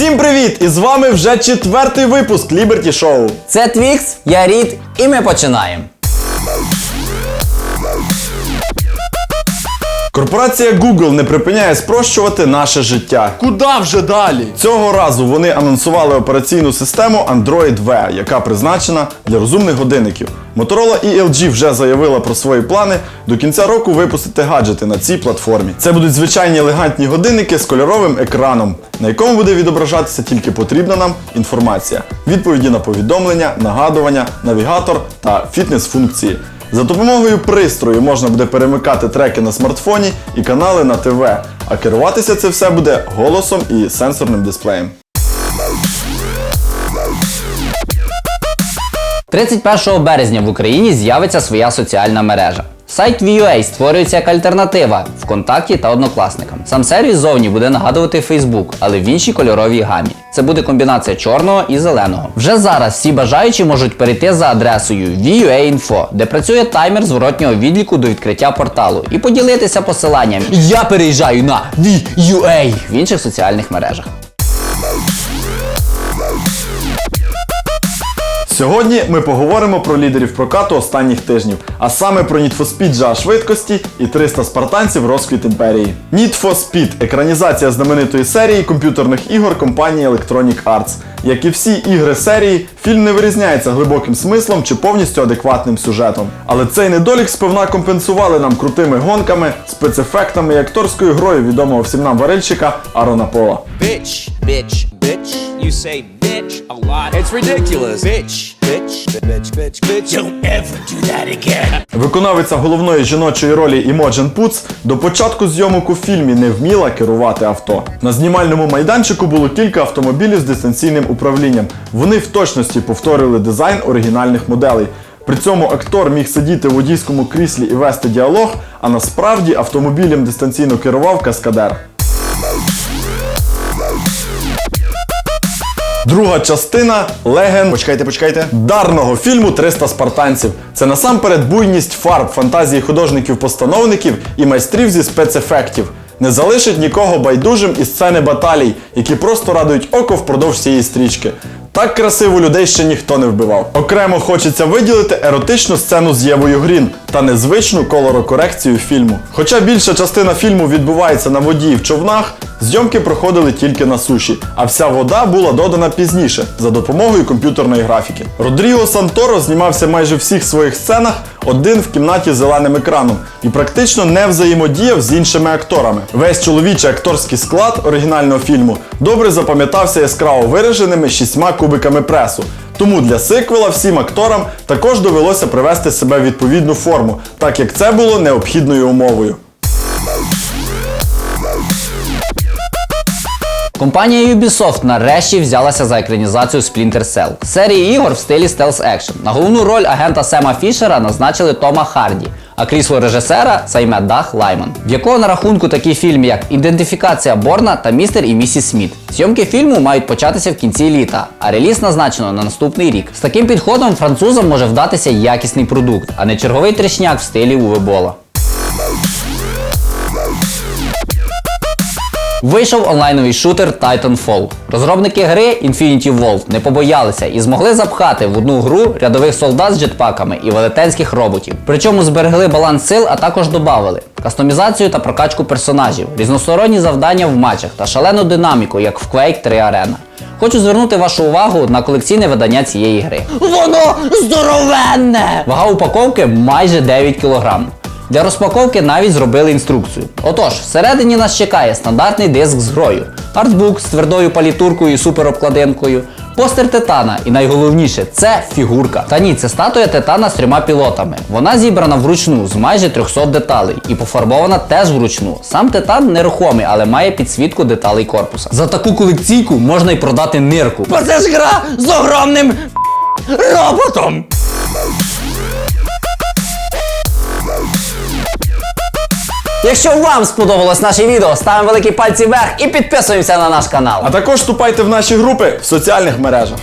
Всім привіт! І з вами вже четвертий випуск Liberty Show. Це Твікс, я Рід, і ми починаємо. Корпорація Google не припиняє спрощувати наше життя. Куда вже далі? Цього разу вони анонсували операційну систему Android V, яка призначена для розумних годинників. Motorola і LG вже заявила про свої плани до кінця року випустити гаджети на цій платформі. Це будуть звичайні елегантні годинники з кольоровим екраном, на якому буде відображатися тільки потрібна нам інформація, відповіді на повідомлення, нагадування, навігатор та фітнес-функції. За допомогою пристрою можна буде перемикати треки на смартфоні і канали на ТВ, а керуватися це все буде голосом і сенсорним дисплеєм. 31 березня в Україні з'явиться своя соціальна мережа. Сайт VUA створюється як альтернатива ВКонтакті та однокласникам. Сам сервіс зовні буде нагадувати Facebook, але в іншій кольоровій гамі. Це буде комбінація чорного і зеленого. Вже зараз всі бажаючі можуть перейти за адресою VUA.info, де працює таймер зворотнього відліку до відкриття порталу, і поділитися посиланням Я переїжджаю на VUA в інших соціальних мережах. Сьогодні ми поговоримо про лідерів прокату останніх тижнів, а саме про Need for Speed жа швидкості і 300 спартанців розквіт імперії. Need for Speed – екранізація знаменитої серії комп'ютерних ігор компанії Electronic Arts. Як і всі ігри серії, фільм не вирізняється глибоким смислом чи повністю адекватним сюжетом. Але цей недолік сповна компенсували нам крутими гонками, спецефектами і акторською грою відомого всім нам варильщика Арона Пола. Bitch, bitch, bitch. You say bitch a lot. It's ridiculous. Bitch, bitch, bitch, bitch, bitch. Don't ever do that again. Виконавиця головної жіночої ролі Імоджен Пуц до початку зйомок у фільмі не вміла керувати авто. На знімальному майданчику було кілька автомобілів з дистанційним управлінням. Вони в точності повторювали дизайн оригінальних моделей. При цьому актор міг сидіти в водійському кріслі і вести діалог, а насправді автомобілем дистанційно керував каскадер. Друга частина леген. Почекайте, почекайте. Дарного фільму 300 спартанців. Це насамперед буйність фарб, фантазії художників-постановників і майстрів зі спецефектів. Не залишить нікого байдужим і сцени баталій, які просто радують око впродовж цієї стрічки. Так красиво людей ще ніхто не вбивав. Окремо хочеться виділити еротичну сцену з Євою Грін та незвичну колорокорекцію фільму. Хоча більша частина фільму відбувається на воді і в човнах, зйомки проходили тільки на суші, а вся вода була додана пізніше за допомогою комп'ютерної графіки. Родріго Санторо знімався майже в всіх своїх сценах один в кімнаті з зеленим екраном і практично не взаємодіяв з іншими акторами. Весь чоловічий акторський склад оригінального фільму добре запам'ятався яскраво вираженими шістьма кубиками пресу. Тому для сиквела всім акторам також довелося привести себе в відповідну форму, так як це було необхідною умовою. Компанія Ubisoft нарешті взялася за екранізацію Splinter Cell. Серії ігор в стилі Action. На головну роль агента Сема Фішера назначили Тома Харді, а крісло режисера займе Дах Лайман, в якого на рахунку такі фільми, як Ідентифікація Борна та Містер і Місіс Сміт. Зйомки фільму мають початися в кінці літа, а реліз назначено на наступний рік. З таким підходом французам може вдатися якісний продукт, а не черговий трішняк в стилі Уве Бола. Вийшов онлайновий шутер Titanfall. Розробники гри Infinity World не побоялися і змогли запхати в одну гру рядових солдат з джетпаками і велетенських роботів. Причому зберегли баланс сил, а також додали кастомізацію та прокачку персонажів, різносторонні завдання в матчах та шалену динаміку, як в Quake 3 Arena. Хочу звернути вашу увагу на колекційне видання цієї гри. Воно здоровенне! Вага упаковки майже 9 кг. Для розпаковки навіть зробили інструкцію. Отож, всередині нас чекає стандартний диск з грою, артбук з твердою палітуркою і суперобкладинкою, постер титана і найголовніше це фігурка. Та ні, це статуя титана з трьома пілотами. Вона зібрана вручну з майже 300 деталей і пофарбована теж вручну. Сам титан нерухомий, але має підсвітку деталей корпуса. За таку колекційку можна й продати нирку. Бо це ж гра з огромним роботом! Якщо вам сподобалось наше відео, ставимо великі пальці вверх і підписуємося на наш канал. А також вступайте в наші групи в соціальних мережах.